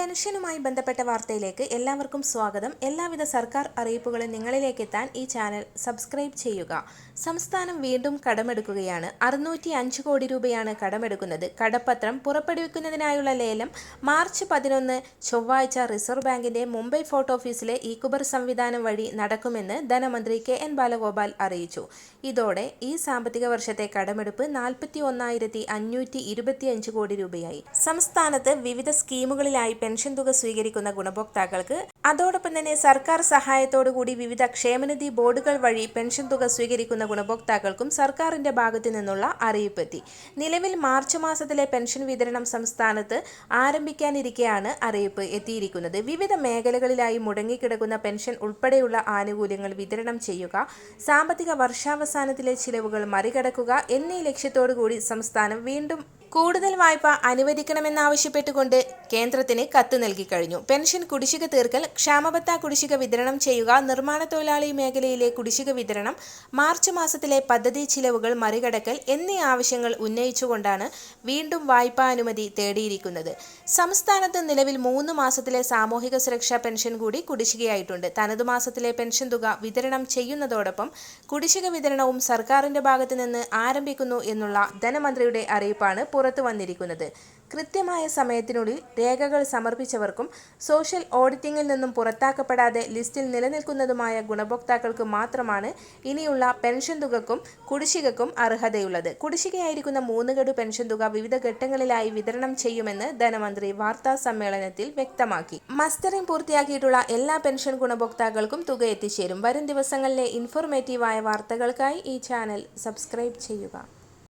പെൻഷനുമായി ബന്ധപ്പെട്ട വാർത്തയിലേക്ക് എല്ലാവർക്കും സ്വാഗതം. എല്ലാവിധ സർക്കാർ അറിയിപ്പുകളും നിങ്ങളിലേക്ക് എത്താൻ ഈ ചാനൽ സബ്സ്ക്രൈബ് ചെയ്യുക. സംസ്ഥാനം വീണ്ടും കടമെടുക്കുകയാണ്. അറുന്നൂറ്റി അഞ്ച് കോടി രൂപയാണ് കടമെടുക്കുന്നത്. കടപ്പത്രം പുറപ്പെടുവിക്കുന്നതിനായുള്ള ലേലം മാർച്ച് പതിനൊന്ന് ചൊവ്വാഴ്ച റിസർവ് ബാങ്കിന്റെ മുംബൈ ഫോർട്ട് ഓഫീസിലെ ഈക്കുബർ സംവിധാനം വഴി നടക്കുമെന്ന് ധനമന്ത്രി കെ എൻ ബാലഗോപാൽ അറിയിച്ചു. ഇതോടെ ഈ സാമ്പത്തിക വർഷത്തെ കടമെടുപ്പ് നാൽപ്പത്തി ഒന്നായിരത്തി അഞ്ഞൂറ്റി ഇരുപത്തിയഞ്ച് കോടി രൂപയായി. സംസ്ഥാനത്ത് വിവിധ സ്കീമുകളിലായി പെൻഷൻ തുക സ്വീകരിക്കുന്ന ഗുണഭോക്താക്കൾക്ക്. അതോടൊപ്പം തന്നെ സർക്കാർ സഹായത്തോടുകൂടി വിവിധ ക്ഷേമനിധി ബോർഡുകൾ വഴി പെൻഷൻ തുക സ്വീകരിക്കുന്ന ഗുണഭോക്താക്കൾക്കും സർക്കാരിന്റെ ഭാഗത്തു നിന്നുള്ള അറിയിപ്പെത്തി. നിലവിൽ മാർച്ച് മാസത്തിലെ പെൻഷൻ വിതരണം സംസ്ഥാനത്ത് ആരംഭിക്കാനിരിക്കെയാണ് അറിയിപ്പ് എത്തിയിരിക്കുന്നത്. വിവിധ മേഖലകളിലായി മുടങ്ങിക്കിടക്കുന്ന പെൻഷൻ ഉൾപ്പെടെയുള്ള ആനുകൂല്യങ്ങൾ വിതരണം ചെയ്യുക സാമ്പത്തിക വർഷാവസാനത്തിലെ ചിലവുകൾ മറികടക്കുക എന്നീ ലക്ഷ്യത്തോടുകൂടി സംസ്ഥാനം വീണ്ടും കൂടുതൽ വായ്പ അനുവദിക്കണമെന്നാവശ്യപ്പെട്ടുകൊണ്ട് കേന്ദ്രത്തിന് കത്ത് നൽകി കഴിഞ്ഞു പെൻഷൻ കുടിശ്ശിക തീർക്കൽ ക്ഷാമബത്ത കുടിശ്ശിക വിതരണം ചെയ്യുക നിർമ്മാണ തൊഴിലാളി മേഖലയിലെ കുടിശ്ശിക വിതരണം മാർച്ച് മാസത്തിലെ പദ്ധതി ചിലവുകൾ മറികടക്കൽ എന്നീ ആവശ്യങ്ങൾ ഉന്നയിച്ചുകൊണ്ടാണ് വീണ്ടും വായ്പാ അനുമതി തേടിയിരിക്കുന്നത്. സംസ്ഥാനത്ത് നിലവിൽ മൂന്ന് മാസത്തിലെ സാമൂഹിക സുരക്ഷാ പെൻഷൻ കൂടി കുടിശ്ശികയായിട്ടുണ്ട്. തനതു മാസത്തിലെ പെൻഷൻ തുക വിതരണം ചെയ്യുന്നതോടൊപ്പം കുടിശ്ശിക വിതരണവും സർക്കാരിന്റെ ഭാഗത്തുനിന്ന് ആരംഭിക്കുന്നു എന്നുള്ള ധനമന്ത്രിയുടെ അറിയിപ്പാണ് പുറത്തു വന്നിരിക്കുന്നത്. കൃത്യമായ സമയത്തിനുള്ളിൽ രേഖകൾ സമർപ്പിച്ചവർക്കും സോഷ്യൽ ഓഡിറ്റിംഗിൽ നിന്നും പുറത്താക്കപ്പെടാതെ ലിസ്റ്റിൽ നിലനിൽക്കുന്നതുമായ ഗുണഭോക്താക്കൾക്ക് മാത്രമാണ് ഇനിയുള്ള പെൻഷൻ തുകക്കും കുടിശ്ശികക്കും അർഹതയുള്ളത്. കുടിശ്ശികയായിരിക്കുന്ന മൂന്ന് പെൻഷൻ തുക വിവിധ ഘട്ടങ്ങളിലായി വിതരണം ചെയ്യുമെന്ന് ധനമന്ത്രി വാർത്താ സമ്മേളനത്തിൽ വ്യക്തമാക്കി. മസ്റ്ററിംഗ് പൂർത്തിയാക്കിയിട്ടുള്ള എല്ലാ പെൻഷൻ ഗുണഭോക്താക്കൾക്കും തുക എത്തിച്ചേരും. വരും ദിവസങ്ങളിലെ ഇൻഫോർമേറ്റീവായ വാർത്തകൾക്കായി ഈ ചാനൽ സബ്സ്ക്രൈബ് ചെയ്യുക.